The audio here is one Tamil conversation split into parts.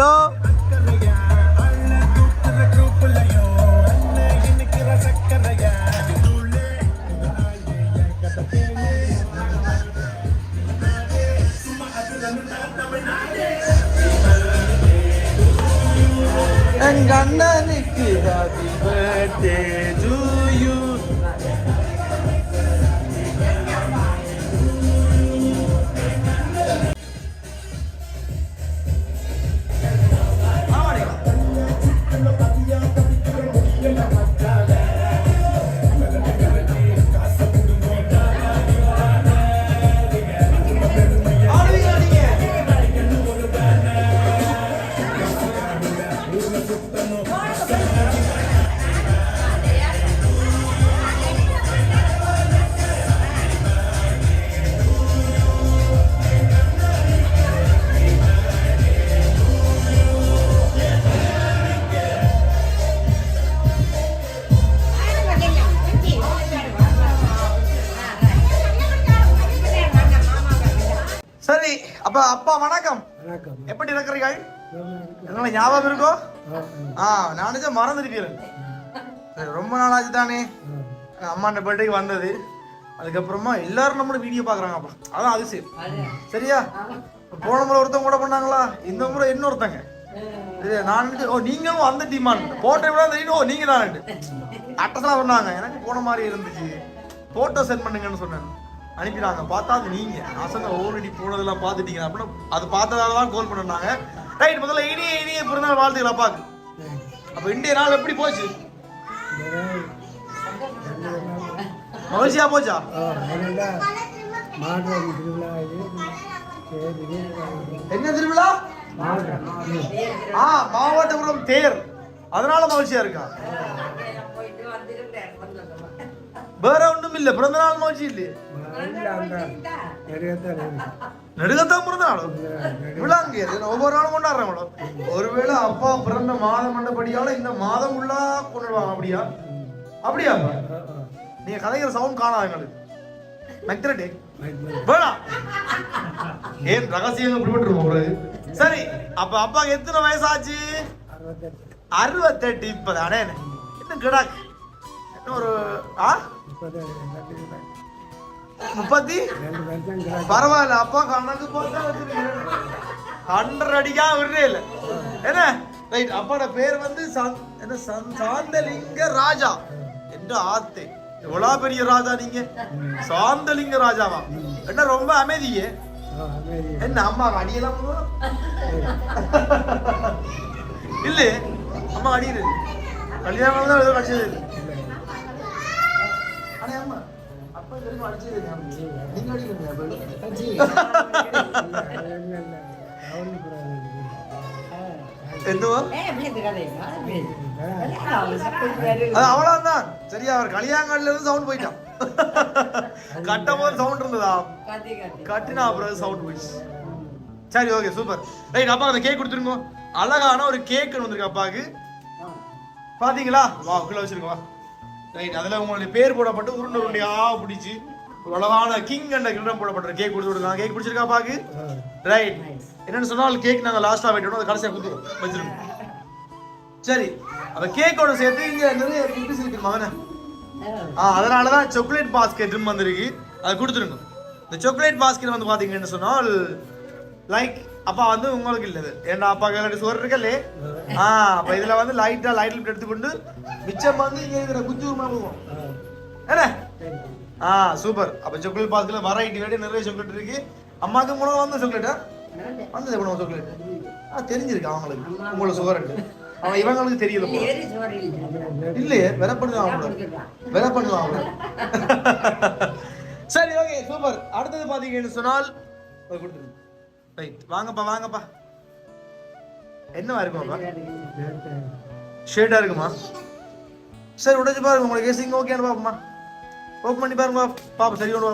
ஹலோ? எங்க அண்ணனுக்கு ஹாப்பி பர்த்டே என்ன ஞாபகம் இருக்கோ? ஆ நானும் மறந்துருக்கீர்கள் சரி ரொம்ப நாள் ஆச்சு தானே அம்மாண்ட பர்த்டேக்கு வந்தது. அதுக்கப்புறமா எல்லாரும் நம்மளோட வீடியோ பாக்குறாங்கப்பா அதான் அதிசயம். சரியா? போன முறை ஒருத்தவங்க கூட பண்ணாங்களா? இந்த முறை இன்னொருத்தங்க. இது நான் நினைச்சேன், ஓ நீங்களும் அந்த டீமான் போட்டோ விட தெரியும். ஓ நீங்க தான் அட்டஸ்லாம் சொன்னாங்க எனக்கு போன மாதிரி இருந்துச்சு. போட்டோ சென்ட் பண்ணுங்கன்னு சொன்னேன். அனுப்பினாங்க. பார்த்தா அது நீங்க. நான் சொன்ன ஓரடி போனதெல்லாம் பார்த்துட்டீங்க. அப்படின்னு அது பார்த்ததால தான் கால் பண்ணாங்க ரைட் முதல்ல இனிய இனிய பிறந்தநாள் வாழ்த்துக்கள் அப்பாக்கு. அப்ப இந்திய நாள் எப்படி போச்சு? மகிழ்ச்சியா போச்சா? என்ன திருவிழா? ஆ மாவட்டபுரம் தேர். அதனால மகிழ்ச்சியா இருக்கா? வேற ஒண்ணும் இல்ல பிறந்த நாள் மகிழ்ச்சி இல்லையே நெடுகத்தான் பிறந்த நாளும் விழாங்க ஒவ்வொரு நாளும் கொண்டாடுறாங்களோ ஒருவேளை அப்பா பிறந்த மாதம் மண்டபடியால இந்த மாதம் உள்ளா கொண்டாடுவாங்க. அப்படியா? அப்படியா நீங்க கதைக்கிற சவுண்ட் காணாது எங்களுக்கு. மெக்தரட்டே வேணாம் ஏன் ரகசியம் இப்படிப்பட்டு போறது சரி அப்ப அப்பா எத்தனை வயசாச்சு? அறுபத்தெட்டு இப்பதானே. இன்னும் கிடாக்கு? இன்னும் ஒரு ஆ? முப்பத்தி? பரவாயில்ல அப்பா கணக்கு போட்டா ஹண்ட்ரட் அடிக்கா விடுறே இல்ல. என்ன? ரைட் அப்பாட பேர் வந்து என்ன சாந்தலிங்க ராஜா என்று ஆத்தே. எவ்வளவு பெரிய ராஜா நீங்க? சாந்தலிங்க ராஜாவா? என்ன ரொம்ப அமைதியே? என்ன அம்மா அடியெல்லாம் பண்ணுவா? இல்ல அம்மா அடியுது. கல்யாணம் தான் ஏதோ கிடைச்சது இல்லை அம்மா. என்னவோ அது அவ்வளவுதான் சரியா அவர் இருந்து சவுண்ட் போயிட்டான் கட்டும் போது சவுண்ட் இருந்ததா கட்டினா அப்புறம் சவுண்ட் போயிடுச்சு சரி ஓகே சூப்பர் ரைட் அப்பா அந்த கேக் கொடுத்துருங்க அழகான ஒரு கேக் வந்திருக்கு அப்பாவுக்கு பாத்தீங்களா வா உள்ள வச்சிருக்கோம் வா ரைட் அதில் உங்களுடைய பேர் போடப்பட்டு உருண்டை ஆ பிடிச்சி ஒரு அழகான கிங் அண்ட் கிரீடம் போடப்பட்ட கேக் கொடுத்து விடுறாங்க கேக் பிடிச்சிருக்கா பாக்கு? ரைட் என்னன்னு சொன்னால் கேக் நாங்கள் லாஸ்ட்டாக வெட்டணும் அதை கடைசியாக கொடுத்துருவோம் வச்சிருக்கோம் சரி அந்த கேக்கோட சேர்த்து இங்க நிறைய இருக்கு மகனே. ஆ அதனால தான் சாக்லேட் பாஸ்கெட்டும் வந்திருக்கு. அதை கொடுத்துருங்க. இந்த சாக்லேட் பாஸ்கெட் வந்து பாத்தீங்கன்னு சொன்னால் லைக் அப்பா வந்து உங்களுக்கு இல்லது ஏன்டா அப்பா கையில சோறு இருக்கல்லே. ஆ. அப்ப இதுல வந்து லைட்டா லைட்ல எடுத்துக்கொண்டு மிச்சம் வந்து இங்க இருக்கிற குஞ்சு உருமா போவோம். என்ன? ஆ சூப்பர் அப்ப சாக்லேட் பாஸ்கெட்ல வெரைட்டி வெரைட்டி நிறைய சாக்லேட் இருக்கு. அம்மாக்கு மூலம் வந்த சாக்லேட்டா வந்தது கூட சாக்லேட் ஆ தெரிஞ்சிருக்கு அவங்களுக்கு. உங்களுக்கு சுகர் அவன் இவங்களுக்கு தெரியல. இல்லையே வெற பண்ணுவான் அவங்கள. வெற பண்ணுவான் அவங்கள. சரி ஓகே சூப்பர் அடுத்தது பாத்தீங்கன்னு சொன்னால் கொடுத்துருங்க. ரைட் வாங்கப்பா வாங்கப்பா. என்னவா இருக்குமாப்பா? ஷேடா இருக்குமா? சரி உடைச்சு பாருங்க உங்களுக்கு ஏசிங் ஓகேன்னு பாப்போமா ஓப்பன் பண்ணி பாருங்க பாப்பா சரி ஒன்று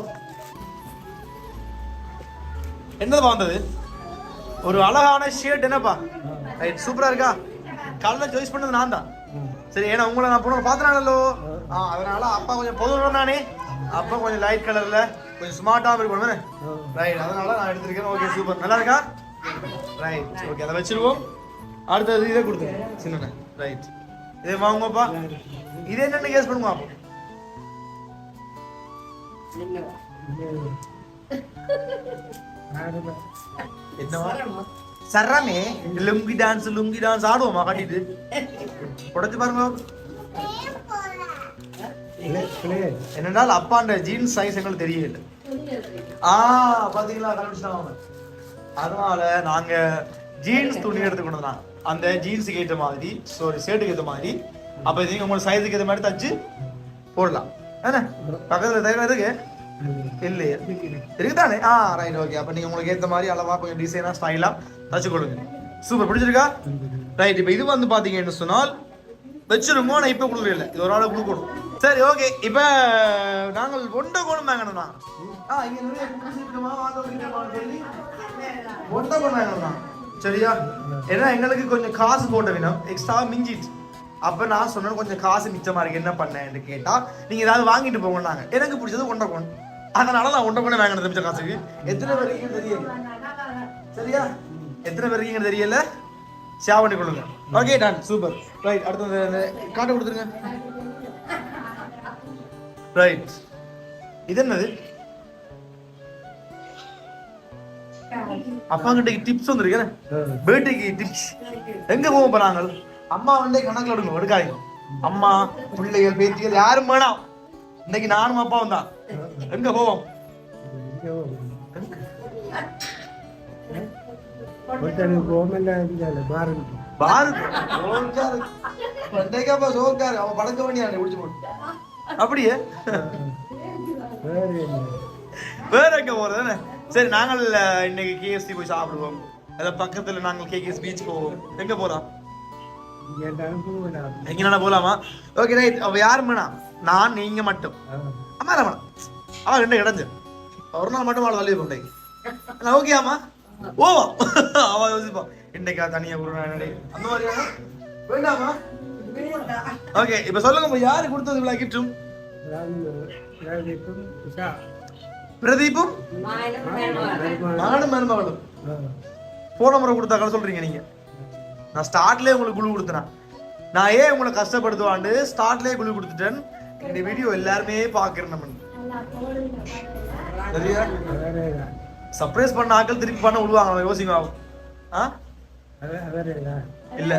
என்னதுப்பா வந்தது? ஒரு அழகான ஷேட் என்னப்பா? ரைட் சூப்பரா இருக்கா? கலர் சாய்ஸ் பண்ணது நான் தான் சரி ஏன்னா உங்களை நான் போன பார்த்தனாலோ அதனால அப்பா கொஞ்சம் பொதுவாக நானே. அப்பா கொஞ்சம் லைட் கலர்ல கொஞ்சம் ஸ்மார்ட்டாக இருக்கணும் ரைட் அதனால நான் எடுத்திருக்கேன். ஓகே சூப்பர் நல்லா இருக்கா ரைட் ஓகே அதை வச்சிருவோம். அடுத்தது இதை கொடுத்துருங்க சின்ன ரைட் இதே வாங்குங்கப்பா. இது என்னென்ன கேஸ் பண்ணுங்க அப்போ என்னவா? சரமே லுங்கி டான்ஸ் லுங்கி டான்ஸ் ஆடுவோமா கட்டிட்டு? உடச்சு பாருங்க. என்னென்னால் அப்பாண்ட ஜீன்ஸ் சைஸ் எங்களுக்கு தெரியல ஆ பாத்தீங்களா கண்டுபிடிச்சாங்க அதனால நாங்க ஜீன்ஸ் துணி எடுத்து கொண்டு அந்த ஜீன்ஸுக்கு ஏற்ற மாதிரி சாரி ஷர்ட்டுக்கு ஏற்ற மாதிரி. அப்ப நீங்க உங்க சைஸுக்கு ஏற்ற மாதிரி தச்சு போடலாம். என்ன? பக்கத்துல தைரியம் இருக்கு? இல்லையே. இருக்குதானே? ஆ ரைட் ஓகே அப்ப நீங்க உங்களுக்கு ஏற்ற மாதிரி அளவா கொஞ்சம் டிசைனா ஸ்டைலா தச்சு கொடுங்க. சூப்பர் பிடிச்சிருக்கா ரைட் இப்போ இது வந்து பாத்தீங்கன்னு சொன்னால் வச்சிருமோ நான் இப்போ கொடுக்கல இது ஒரு ஆளை கொடுக்கணும். சரி ஓகே இப்போ நாங்கள் ஒண்ட கோணம் வாங்கணும் ஆ இங்க நிறைய வாங்க சொல்லி. ஒண்டை கோணம் வாங்கணும் சரியா? ஏன்னா எங்களுக்கு கொஞ்சம் காசு போட்ட வேணும். எக்ஸ்ட்ரா மிஞ்சிச்சு அப்ப நான் சொன்னேன் கொஞ்சம் காசு மிச்சமா இருக்கு என்ன பண்ணேன்னு கேட்டா நீங்க ஏதாவது வாங்கிட்டு போங்கன்னாங்க எனக்கு பிடிச்சது ஒண்ட கோணம் அதனால நான் ஒண்ட கோணம் வாங்கினது மிச்ச காசுக்கு. எத்தனை பேருக்கு தெரியல? சரியா? எத்தனை பேருக்கு தெரியல? ஷேர் பண்ணி கொள்ளுங்க ஓகே டன் சூப்பர் ரைட் அடுத்தது இந்த காட்டை கொடுத்துருங்க. ரைட் இது என்னது அப்பா கிட்ட டிப்ஸ் வந்திருக்கேன் பேட்டிக்கு டிப்ஸ் எங்க போக போறாங்க அம்மா வந்து கணக்குல எடுங்க எடுக்காதீங்க அம்மா பிள்ளைகள் பேத்திகள் யாரும் வேணாம் இன்னைக்கு நானும் அப்பாவும் தான் எங்க போவோம் பாரு சோர்க்காரு அவன் பழக்க வேண்டிய குடிச்சு போட்டு அப்படியே? வேற எங்க போறது சரி நாங்கள் இன்னைக்கு கேஎஸ்டி போய் சாப்பிடுவோம். அத பக்கத்துல நாங்கள் கேகேஎஸ் பீச் போவோம். எங்க போறோம் எங்க போலாமா? ஓகே ரைட் அவ யாரும் வேணாம் நான் நீங்க மட்டும். அம்மா வேணாம் அவன் ரெண்டு கிடஞ்சு ஒரு நாள் மட்டும் அவளை வழியை கொண்டே ஓகே ஆமா ஓ அவ யோசிப்பான் இன்னைக்கா தனியா நடை. அந்த மாதிரி வேணாம்? வேண்டாமா ஓகே இப்ப சொல்லுங்க யாரு கொடுத்தது இவ்வளவு கிட்டும் பிரதீப்பும் மகனும் மருமகளும் போன முறை கொடுத்தாக்கன்னு சொல்றீங்க நீங்க. நான் ஸ்டார்ட்லயே உங்களுக்கு குழு கொடுத்தேன். நான் ஏன் உங்களை கஷ்டப்படுத்துவாண்டு ஸ்டார்ட்லயே குழு கொடுத்துட்டேன்? இந்த வீடியோ எல்லாருமே பாக்குறேன் நம்ம. சரியா? சர்ப்ரைஸ் பண்ண ஆட்கள் திருப்பி பண்ண விடுவாங்க யோசிங்க ஆ? இல்ல.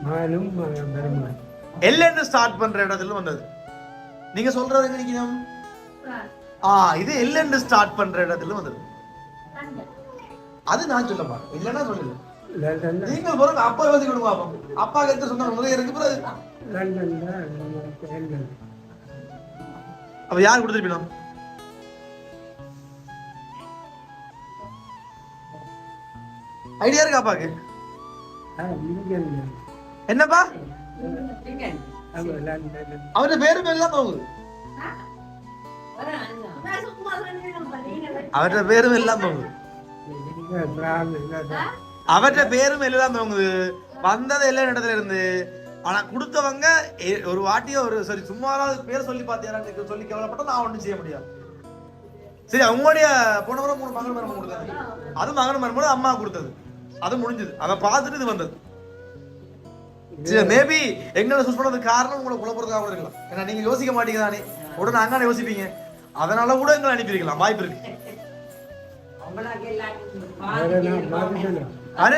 மாலும் பெருமாள் எல்ல ஸ்டார்ட் பண்ற இடத்துல வந்தது. நீங்க சொல்றது எங்க நிக்கணும் ஆ. இது எல்ல ஸ்டார்ட் பண்ற இடத்துல வந்தது. அது நான் சொல்ல மாட்டேன். இல்லைன்னா சொல்லல. லண்டன்ல நீங்க அப்பா யோசிக்க விடுங்க அப்பா. அப்பாக்கு எடுத்து சொன்னாங்க முதல்ல இருக்கு பிறகு அப்ப யார் கொடுத்துருப்பீங்க ஐடியா இருக்கா அப்பாக்கு? என்னப்பா? அவ பேரு அவருடைய பேரும் எல்லாம் போகுது. அவருடைய பேரும் எல்லாம் போகுது. அவற்ற பேரும் எல்லாம் போகுது. வந்தது எல்லா இடத்துல இருந்து. ஆனா கொடுத்தவங்க ஒரு வாட்டியோ ஒரு சரி சும்மாவாவது பேர் சொல்லி பாத்தியாரான்னு சொல்லி கவலைப்பட்டா நான் ஒண்ணும் செய்ய முடியாது. சரி அவங்களுடைய போன முறை மூணு மகன் மரம் கொடுத்தாங்க. அது மகன் மரம் அம்மா கொடுத்தது. அது முடிஞ்சது. அதை பார்த்துட்டு இது வந்தது. மேபி எங்களை சூஸ் பண்ணதுக்கு காரணம் உங்களை குழப்பறதுக்காக கூட இருக்கலாம். ஏன்னா நீங்க யோசிக்க மாட்டீங்க தானே உடனே அங்கான யோசிப்பீங்க. அதனால கூட எங்களை அனுப்பியிருக்கலாம். வாய்ப்பு இருக்கு. வேற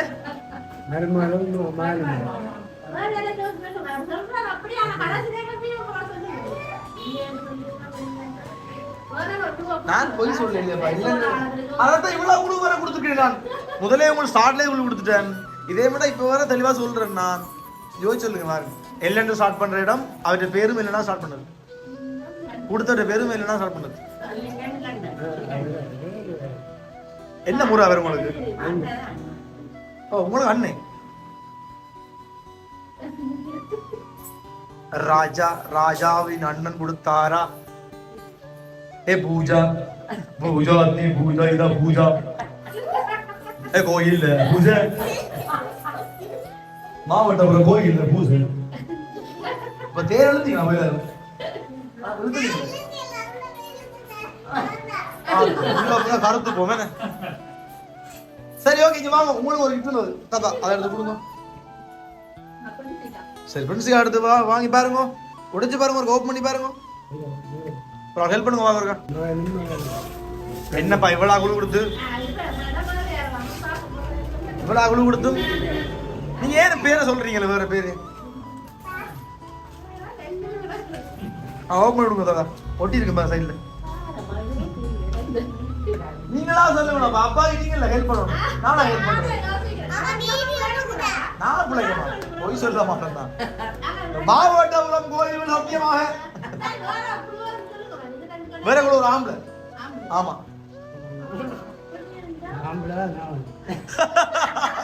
நான் பொய் சொல்லலையேப்பா. இல்ல அதான் இவ்வளவு குழு வர கொடுத்துருக்கேன் நான். முதலே உங்களுக்கு ஸ்டார்ட்லேயே குழு கொடுத்துட்டேன். இதே விட இப்போ வர தெளிவா சொல்றேன் நான். யோசிச்சு சொல்லுங்க பாருங்க. எல்லன்னு ஸ்டார்ட் பண்ற இடம் அவருடைய பேரும் இல்லைன்னா ஸ்டார்ட் பண்ணது கொடுத்தவருடைய பேரும் இல்லைன்னா ஸ்டார்ட் பண்ணது என்ன முறை அவர் உங்களுக்கு? ஓ உங்களுக்கு அண்ணே. ராஜா ராஜாவின் அண்ணன் கொடுத்தாரா? ஏ பூஜா. பூஜா நீ பூஜா இதா பூஜா. ஏ கோயில் பூஜை. மாவட்டப்புறம் கோயில் பூசை இப்ப தேர் எழுதிங்க போய் கருத்து போமே சரி ஓகே இங்க வாங்க. உங்களுக்கு ஒரு கிஃப்ட் தாத்தா அதை எடுத்து கொடுங்க. சரி ஃப்ரெண்ட்ஸுக்கு எடுத்து வா வாங்கி பாருங்க. உடைச்சு பாருங்க ஒரு ஓப்பன் பண்ணி பாருங்க. அப்புறம் ஹெல்ப் பண்ணுங்க வாங்க என்னப்பா இவ்வளோ குழு கொடுத்து? இவ்வளோ குழு கொடுத்து? நீங்க ஏன் பேரை சொல்றீங்களே வேற பேரு? ஓப்பன் விடுங்க தாத்தா. ஒட்டி இருக்கு பாரு சைடில் நீங்களா சொல்லுங்க அப்பா கிட்டீங்கல்ல ஹெல்ப் பண்ணணும். நானா ஹெல்ப் பண்ணுறேன் நான் பிள்ளைங்க பொய் சொல்ல மாட்டேன் தான் மாவட்டபுரம் கோயில் சத்தியமாக வேற கூட ஒரு ஆம்பளை. ஆமா. ஆம்பளை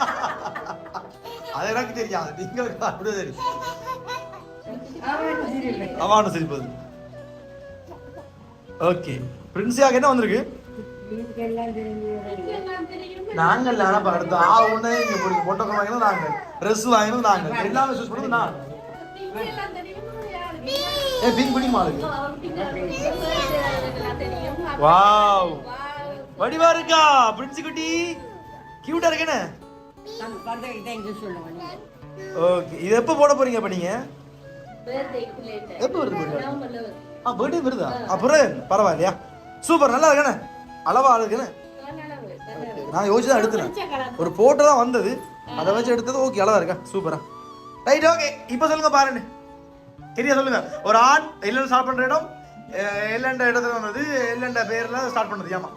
எனக்கு தெரியாது. நீங்களுக்கு அப்படியே தெரியும். அவான சிரிப்பது. ஓகே பிரின்சியாக என்ன வந்திருக்கு? நாங்கள் நினப்பா அடுத்து ஆ ஒண்ணு இங்க போய் பொட்டக்கம் வாங்கினது நாங்க ட்ரெஸ் வாங்கினது நாங்க எல்லாமே சூஸ் பண்ணது நான். ஏ பிங்க் பிடிக்குமா வாவ் வடிவா இருக்கா? பிரின்சி குட்டி. கியூட்டா இருக்கேனே ஓகே இது எப்போ போட போறீங்க அப்ப எப்போ வருது birthday? ஆ பர்த்டே வருதா? அப்புறம்? பரவாயில்லையா? சூப்பர் நல்லா இருக்கேனே? அளவா இருக்குன்னு நான் யோசிச்சு தான் எடுத்தேன். ஒரு போட்டோ தான் வந்தது. அதை வச்சு எடுத்தது ஓகே அளவா இருக்கா? சூப்பரா. ரைட் ஓகே இப்போ சொல்லுங்க பாருங்க சரியா சொல்லுங்க. ஒரு ஆண் எல்லாம் ஸ்டார்ட் பண்ற இடம் எல்லண்ட இடத்துல வந்தது எல்லண்ட பேர்ல ஸ்டார்ட் பண்ணது. நல்ல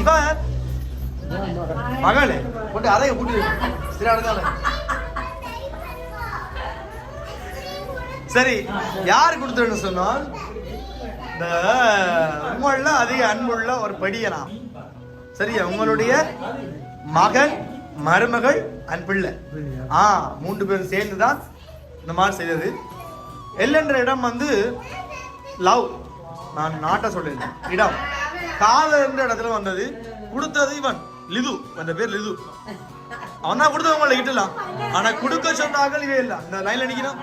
இவன் மகளே போட்டு அறைய கூட்டி சரி அடுத்தால சரி யார் கொடுத்தேன்னு சொன்னால் இந்த உங்கள அதிக அன்புள்ள ஒரு படியலாம் சரியா? உங்களுடைய மகன் மருமகள் அண்ட் பிள்ளை. ஆ மூன்று பேரும் சேர்ந்து தான் இந்த மாதிரி செய்தது. எல்லன்ற இடம் வந்து லவ் நான் நாட்டை சொல்லியிருந்தேன் இடம். காதல் என்ற இடத்துல வந்தது. கொடுத்தது இவன். லிது. அந்த பேர் லிது. அவன் தான் கொடுத்தது உங்களை கிட்டலாம். ஆனா கொடுக்க சொன்னாங்க இவே இல்லை இந்த லைன்ல நிக்கணும்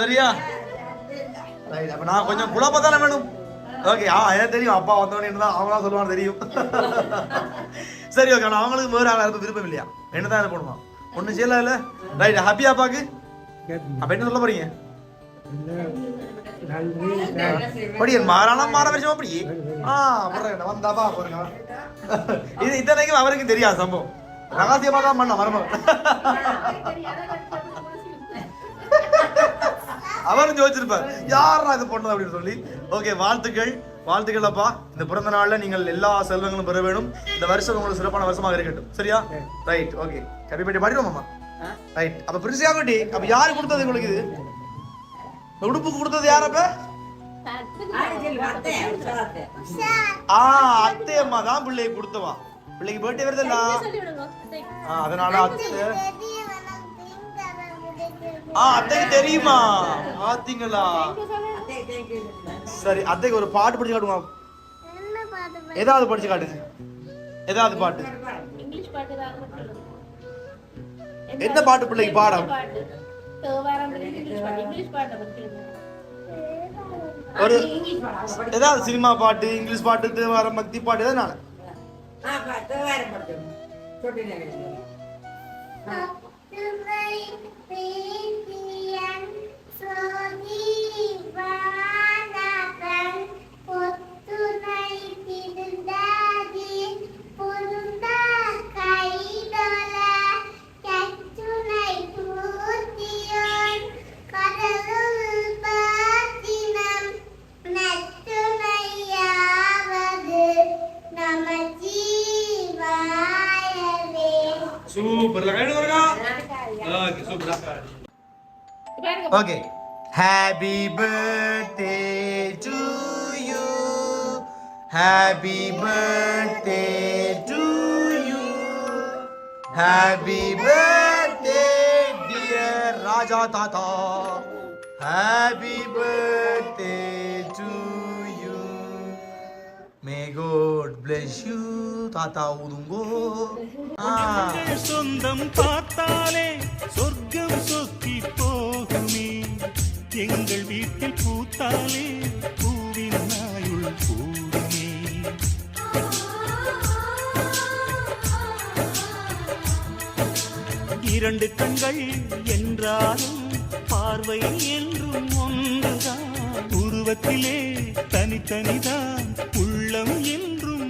சரியா? ரைட் அப்போ நான் கொஞ்சம் குழப்பத்தானே வேணும்? ஓகே ஆ எனக்கு தெரியும் அப்பா வந்தவனே தான் அவங்களாம் சொல்லுவான்னு தெரியும். சரி ஓகே நான் அவங்களுக்கு வேற ஆளா விருப்பம் இல்லையா? என்னதான் என்ன பண்ணுவான் ஒன்றும் செய்யலாம் இல்லை ரைட் ஹாப்பியா அப்பாக்கு? அப்போ என்ன சொல்ல போறீங்க? அப்படியே மாறாலாம் மாற விஷயம் அப்படி ஆ அப்புறம் வந்தாப்பா பாருங்க இது இத்தனைக்கும் அவருக்கும் தெரியாது சம்பவம். ரகசியமா தான் பண்ண மரம அவரும் யோசிச்சிருப்பார் யாரா இது பண்ணது அப்படின்னு சொல்லி. ஓகே வாழ்த்துக்கள். வாழ்த்துக்கள் அப்பா இந்த பிறந்த நாள்ல நீங்கள் எல்லா செல்வங்களும் பெற வேணும் இந்த வருஷம் உங்களுக்கு சிறப்பான வருஷமாக இருக்கட்டும். சரியா? ரைட் ஓகே கப்பி பெட்டி பாடிடுவோம் அம்மா ரைட் அப்ப பிரின்சியா குட்டி அப்ப யாரு கொடுத்தது உங்களுக்கு இது? உடுப்பு கொடுத்தது யார் அப்ப? ஆ அத்தை அம்மா தான் பிள்ளைக்கு கொடுத்தவா. பிள்ளைக்கு பர்த்டே வருதுல்ல ஆ அதனால அத்தை ஆ அத்தைக்கு தெரியுமா? பாத்தீங்களா? சரி அத்தைக்கு ஒரு பாட்டு படிச்சு காட்டுமா? ஏதாவது படிச்சு காட்டுங்க ஏதாவது பாட்டு. இங்கிலீஷ் பாட்டு தான் மட்டும் என்ன பாட்டு பிள்ளைக்கு பாடம்? பாட்டு. தேவாரம் இங்கிலீஷ் பாட்டு. இங்கிலீஷ் பாட்டை பத்தி ஒரு ஏதாவது சினிமா பாட்டு இங்கிலீஷ் பாட்டு வர பக்தி பாட்டு. ஏதாவது நான் சூப்பர் ஓகே சூப்பரா okay happy birthday to you happy birthday to you happy birthday dear Raja தாத்தா happy birthday to you may god bless you தாத்தா ஊதுங்கோ. சொந்தம் பார்த்தாலே சொர்க்கம் சொத்தி போகுமே. எங்கள் வீட்டில் பூத்தாலே பூவின் நாயுள் கூடுமே. இரண்டு கண்கள் என்றாலும் பார்வை என்றும் ஒன்றுதான். உருவத்திலே தனித்தனிதான் உள்ளம் என்றும்